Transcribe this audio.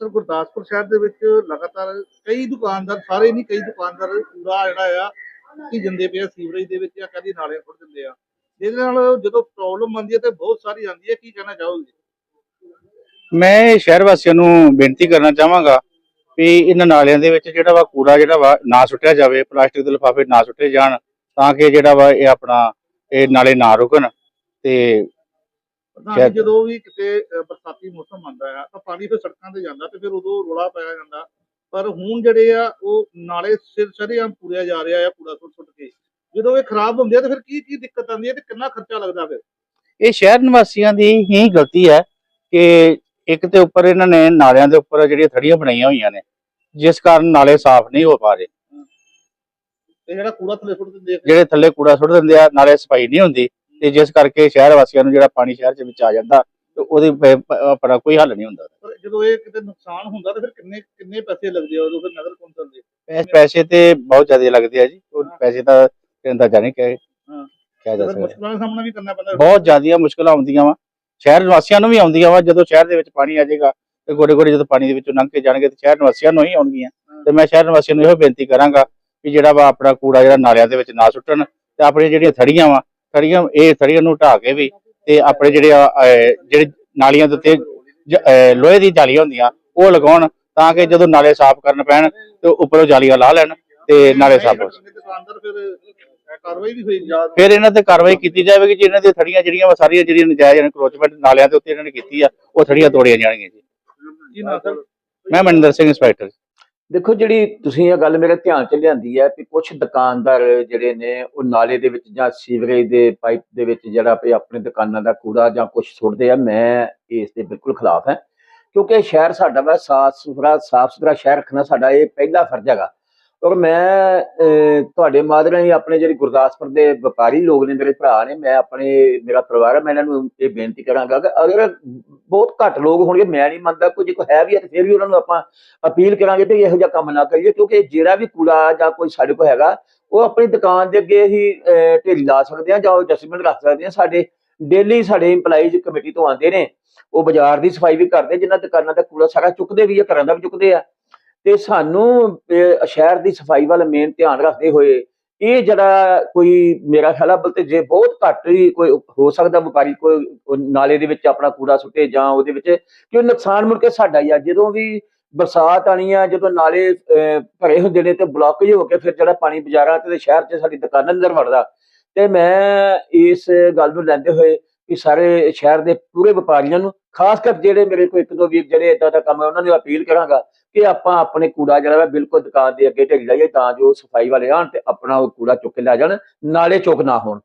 Sir Gurdaspur ਸ਼ਹਿਰ ਦੇ ਵਿੱਚ ਲਗਾਤਾਰ ਕਈ ਦੁਕਾਨਦਾਰ, ਸਾਰੇ ਨਹੀਂ, ਕਈ ਦੁਕਾਨਦਾਰ ਕੂੜਾ ਜਿਹੜਾ ਆ ਕੀ ਜਾਂਦੇ ਪਏ ਆ, ਸੀਵਰੇਜ ਦੇ ਵਿੱਚ ਜਾਂ ਕਦੀ ਨਾਲੇ ਸੁੱਟ ਦਿੰਦੇ ਆ। ਜਿਹਦੇ ਨਾਲ ਜਦੋਂ ਪ੍ਰੋਬਲਮ ਆਉਂਦੀ ਹੈ ਤੇ ਬਹੁਤ ਸਾਰੀ ਆਉਂਦੀ ਹੈ, ਕੀ ਕਹਿਣਾ ਚਾਹੋਗੇ? ਮੈਂ ਸ਼ਹਿਰ ਵਾਸੀਆਂ ਨੂੰ ਬੇਨਤੀ ਕਰਨਾ ਚਾਹਾਂਗਾ ਵੀ ਇਹਨਾਂ ਨਾਲਿਆਂ ਦੇ ਵਿੱਚ ਜਿਹੜਾ ਵਾ ਕੂੜਾ ਜਿਹੜਾ ਵਾ ਨਾ ਸੁੱਟਿਆ ਜਾਵੇ, ਪਲਾਸਟਿਕ ਦੇ ਲਿਫਾਫੇ ਨਾ ਸੁੱਟੇ ਜਾਣ ਤਾਂ ਕਿ ਜਿਹੜਾ ਵਾ ਇਹ ਆਪਣਾ ਇਹ ਨਾਲੇ ਨਾ ਰੁਕਣ ਤੇ ਪ੍ਰਧਾਨ ਜੀ, ਜਦੋਂ ਵੀ ਕਿਤੇ ਅ, ਬਰਸਾਤੀ ਮੌਸਮ ਆਉਂਦਾ ਆ ਤਾਂ ਪਾਣੀ ਫਿਰ ਸੜਕਾਂ ਤੇ ਜਾਂਦਾ ਤੇ ਫਿਰ ਉਦੋਂ ਰੋਲਾ ਪਾਇਆ ਜਾਂਦਾ। ਪਰ ਹੁਣ ਜਿਹੜੇ ਆ ਉਹ ਨਾਲੇ ਸਿਰ ਸਰੇਆਮ ਪੂਰਿਆ ਜਾ ਰਿਹਾ ਆ ਕੂੜਾ ਸੁੱਟ ਸੁੱਟ ਕੇ। ਜਦੋਂ ਇਹ ਖਰਾਬ ਹੁੰਦੇ ਆ ਤੇ ਫਿਰ ਕੀ ਕੀ ਦਿੱਕਤ ਆਉਂਦੀ ਹੈ ਤੇ ਕਿੰਨਾ ਖਰਚਾ ਲੱਗਦਾ ਫਿਰ? ਇਹ ਸ਼ਹਿਰ ਨਿਵਾਸੀਆਂ ਦੀ ਹੀ ਗਲਤੀ ਹੈ ਕਿ ਇੱਕ ਤੇ ਉੱਪਰ ਇਹਨਾਂ ਨੇ ਨਾਲਿਆਂ ਦੇ ਉੱਪਰ ਜਿਹੜੀਆਂ ਥੜੀਆਂ ਬਣਾਈਆਂ ਹੋਈਆਂ ਨੇ ਜਿਸ ਕਾਰਨ ਨਾਲੇ ਸਾਫ਼ ਨਹੀਂ ਹੋ ਪਾ ਰਹੇ। ਤੇ ਜਿਹੜਾ ਕੂੜਾ ਥੱਲੇ ਸੁੱਟ ਦਿੰਦੇ ਆ ਜਿਹੜੇ ਥੱਲੇ ਕੂੜਾ ਸੁੱਟ ਦਿੰਦੇ ਆ ਨਾਲੇ ਸਫ਼ਾਈ ਨਹੀਂ ਹੁੰਦੀ। ਤੇ ਜਿਸ ਕਰਕੇ ਸ਼ਹਿਰ ਵਾਸੀਆਂ ਨੂੰ ਜਿਹੜਾ ਪਾਣੀ ਸ਼ਹਿਰ ਦੇ ਵਿੱਚ ਆ ਜਾਂਦਾ ਤੇ ਉਹਦੇ ਪ- ਪ- ਆਪਣਾ ਕੋਈ ਹੱਲ ਨਹੀਂ ਹੁੰਦਾ। ਪਰ ਜਦੋਂ ਇਹ ਕਿਤੇ ਨੁਕਸਾਨ ਹੁੰਦਾ ਤੇ ਫਿਰ ਕਿੰਨੇ ਕਿੰਨੇ ਪੈਸੇ ਲੱਗਦੇ ਆ ਉਦੋਂ ਫਿਰ ਨਗਰ ਕੌਂਸਲ ਦੇ? ਪੈ- ਪੈਸੇ ਤੇ ਬਹੁਤ ਜ਼ਿਆਦਾ ਲੱਗਦੇ ਆ ਜੀ। ਉਹ ਪੈਸੇ ਤਾਂ ਅੰਦਾਜ਼ਾ ਨਹੀਂ ਕਿ ਹਾਂ। ਕਿਹਾ ਜਾ ਫਿਰ ਸਕਦਾ। ਮੁਸ਼ਕਲਾਂ ਦਾ ਸਾਹਮਣਾ ਵੀ ਕਰਨਾ ਪੈਂਦਾ। ਬਹੁਤ ਜ਼ਿਆਦੀਆਂ ਮੁਸ਼ਕਲਾਂ ਆਉਂਦੀਆਂ ਵਾ। ਸ਼ਹਿਰ ਨਿਵਾਸੀਆਂ ਨੂੰ ਵੀ ਆਉਂਦੀਆਂ ਵਾ। ਜਦੋਂ ਸ਼ਹਿਰ ਦੇ ਵਿੱਚ ਪਾਣੀ ਆ ਜਾਏਗਾ ਤੇ ਗੋੜੇ ਗੋੜੇ ਜਦੋਂ ਪਾਣੀ ਦੇ ਵਿੱਚੋਂ ਲੰਘ ਕੇ ਜਾਣਗੇ ਤੇ ਸ਼ਹਿਰ ਨਿਵਾਸੀਆਂ ਨੂੰ ਹੀ ਆਉਣਗੀਆਂ। ਤੇ ਮੈਂ ਸ਼ਹਿਰ ਨਿਵਾਸੀਆਂ ਨੂੰ ਇਹੋ ਬੇਨਤੀ ਕਰਾਂਗਾ ਕਿ ਜਿਹੜਾ ਵਾ ਆਪਣਾ ਕੂੜਾ ਜਿਹੜਾ ਨਾਲਿਆਂ ਦੇ ਵਿੱਚ ਨਾ ਸੁੱਟਣ ਤੇ ਆਪਣੀਆਂ ਜਿਹੜੀਆਂ ਥੜੀਆਂ ਵਾ ਥੜੀਆਂ ਇਹ ਥੜੀਆਂ ਨੂੰ ਢਾਹ ਕੇ ਵੀ ਤੇ ਆਪਣੇ ਜਿਹੜੇ ਜਿਹੜੇ ਨਾਲੀਆਂ ਦੇ ਉੱਤੇ ਲੋਹੇ ਦੀ ਜਾਲੀਆਂ ਹੁੰਦੀਆਂ ਉਹ ਲਗਾਉਣ ਤਾਂ ਕਿ ਜਦੋਂ ਨਾਲੇ ਸਾਫ਼ ਕਰਨ ਪੈਣ ਤੇ ਉੱਪਰੋਂ ਜਾਲੀਆਂ ਲਾ ਲੈਣ ਤੇ ਨਾਲੇ ਸਾਫ਼ ਹੋ ਫਿਰ ਇਹਨਾਂ ਤੇ ਕਾਰਵਾਈ ਕੀਤੀ ਜਾਵੇਗੀ ਜੀ ਇਹਨਾਂ ਦੀਆਂ ਥੜੀਆਂ ਜਿਹੜੀਆਂ ਸਾਰੀਆਂ ਜਿਹੜੀਆਂ ਨਜਾਇਜ਼ ਇਨਕਰੋਚਮੈਂਟ ਨਾਲਿਆਂ ਦੇ ਉੱਤੇ ਇਹਨਾਂ ਨੇ ਕੀਤੀ ਆ ਉਹ ਥੜੀਆਂ ਤੋੜੀਆਂ ਜਾਣਗੀਆਂ ਜੀ। ਮੈਂ ਮਨਿੰਦਰ ਸਿੰਘ ਇੰਸਪੈਕਟਰ ਦੇਖੋ ਜਿਹੜੀ ਤੁਸੀਂ ਇਹ ਗੱਲ ਮੇਰੇ ਧਿਆਨ ਚ ਲਿਆਂਦੀ ਹੈ ਕਿ ਕੁਝ ਦੁਕਾਨਦਾਰ ਜਿਹੜੇ ਨੇ, ਉਹ ਨਾਲੇ ਦੇ ਵਿੱਚ ਜਾਂ ਸੀਵਰੇਜ ਦੇ ਪਾਈਪ ਦੇ ਵਿੱਚ ਜਿਹੜਾ ਵੀ ਆਪਣੇ ਦੁਕਾਨਾਂ ਦਾ ਕੂੜਾ ਜਾਂ ਕੁਝ ਸੁੱਟਦੇ ਆ, ਮੈਂ ਇਸ ਦੇ ਬਿਲਕੁਲ ਖਿਲਾਫ ਹਾਂ। ਕਿਉਂਕਿ ਇਹ ਸ਼ਹਿਰ ਸਾਡਾ ਵਾ, ਸਾਫ਼ ਸੁਥਰਾ ਸਾਫ਼ ਸੁਥਰਾ ਸ਼ਹਿਰ ਰੱਖਣਾ ਸਾਡਾ ਇਹ ਪਹਿਲਾ ਫਰਜ਼ ਹੈਗਾ। ਔਰ ਮੈਂ ਤੁਹਾਡੇ ਮਾਧਿਅਮ ਰਾਹੀਂ ਆਪਣੇ ਜਿਹੜੇ ਗੁਰਦਾਸਪੁਰ ਦੇ ਵਪਾਰੀ ਲੋਕ ਨੇ, ਮੇਰੇ ਭਰਾ ਨੇ, ਮੈਂ ਆਪਣੇ, ਮੇਰਾ ਪਰਿਵਾਰ ਹੈ, ਮੈਂ ਇਹਨਾਂ ਨੂੰ ਇਹ ਬੇਨਤੀ ਕਰਾਂਗਾ ਕਿ ਅਗਰ ਬਹੁਤ ਘੱਟ ਲੋਕ ਹੋਣਗੇ ਮੈਂ ਨਹੀਂ ਮੰਨਦਾ ਕੋਈ ਜੇ ਕੋਈ ਹੈ ਵੀ ਹੈ ਤੇ ਫਿਰ ਵੀ ਉਹਨਾਂ ਨੂੰ ਆਪਾਂ ਅਪੀਲ ਕਰਾਂਗੇ ਕਿ ਇਹੋ ਜਿਹਾ ਕੰਮ ਨਾ ਕਰੀਏ ਕਿਉਂਕਿ ਜਿਹੜਾ ਵੀ ਕੂੜਾ ਜਾਂ ਕੋਈ ਸਾਡੇ ਕੋਲ ਹੈਗਾ ਉਹ ਆਪਣੀ ਦੁਕਾਨ ਦੇ ਅੱਗੇ ਹੀ ਅਹ, ਢੇਰੀ ਲਾ ਸਕਦੇ ਆ ਜਾਂ ਉਹ ਡਸਟਬਿਨ ਰੱਖ ਸਕਦੇ ਆ। ਸਾਡੇ ਡੇਲੀ ਸਾਡੇ EMPLOYEES ਕਮੇਟੀ ਤੋਂ ਆਉਂਦੇ ਨੇ ਉਹ ਬਾਜ਼ਾਰ ਦੀ ਸਫ਼ਾਈ ਵੀ ਕਰਦੇ ਜਿਨ੍ਹਾਂ ਦੁਕਾਨਾਂ ਦਾ ਕੂੜਾ ਸਾਰਾ ਚੁੱਕਦੇ ਵੀ ਆ ਘਰਾਂ ਦਾ ਵੀ ਚੁੱਕਦੇ ਆ। ਤੇ ਸਾਨੂੰ ਸ਼ਹਿਰ ਦੀ ਸਫ਼ਾਈ ਵੱਲ ਮੇਨ ਧਿਆਨ ਰੱਖਦੇ ਹੋਏ ਇਹ ਜਿਹੜਾ ਕੋਈ ਮੇਰਾ ਖਿਆਲ ਆ ਬਲਤੇ ਜੇ ਬਹੁਤ ਘੱਟ ਹੀ ਕੋਈ ਹੋ ਸਕਦਾ ਵਪਾਰੀ ਕੋਈ ਨਾਲੇ ਦੇ ਵਿੱਚ ਆਪਣਾ ਕੂੜਾ ਸੁੱਟੇ ਜਾਂ ਉਹਦੇ ਵਿੱਚ, ਕਿ ਨੁਕਸਾਨ ਮੁੜ ਕੇ ਸਾਡਾ ਹੀ ਆ। ਜਦੋਂ ਵੀ ਬਰਸਾਤ ਆਣੀ ਆ, ਜਦੋਂ ਨਾਲੇ ਭਰੇ ਹੁੰਦੇ ਨੇ ਤੇ ਬਲੌਕੇਜ ਹੋ ਕੇ ਫਿਰ ਜਿਹੜਾ ਪਾਣੀ ਬਾਜ਼ਾਰਾਂ ਤੇ ਸ਼ਹਿਰ 'ਚ ਸਾਡੀ ਦੁਕਾਨਾਂ ਅੰਦਰ ਵੜਦਾ। ਤੇ ਮੈਂ ਇਸ ਗੱਲ ਨੂੰ ਲੈਂਦੇ ਹੋਏ ਕਿ ਸਾਰੇ ਸ਼ਹਿਰ ਦੇ ਪੂਰੇ ਵਪਾਰੀਆਂ ਨੂੰ, ਖਾਸ ਕਰ ਜਿਹੜੇ ਮੇਰੇ ਕੋਲ ਇੱਕ ਦੋ ਵੀਰ ਜਿਹੜੇ ਇਦਾਂ ਦਾ ਕੰਮ ਹੈ, ਉਹਨਾਂ ਨੂੰ ਅਪੀਲ ਕਰਾਂਗਾ ਕਿ ਆਪਾਂ ਆਪਣੇ ਕੂੜਾ ਜਿਹੜਾ ਵਾ ਬਿਲਕੁਲ ਦੁਕਾਨ ਦੇ ਅੱਗੇ ਢੇਰੀ ਲਾਈਏ ਤਾਂ ਜੋ ਸਫ਼ਾਈ ਵਾਲੇ ਆਣ ਤੇ ਆਪਣਾ ਉਹ ਕੂੜਾ ਚੁੱਕ ਕੇ ਲੈ ਜਾਣ, ਨਾਲੇ ਚੁੱਕ ਨਾ ਹੋਣ।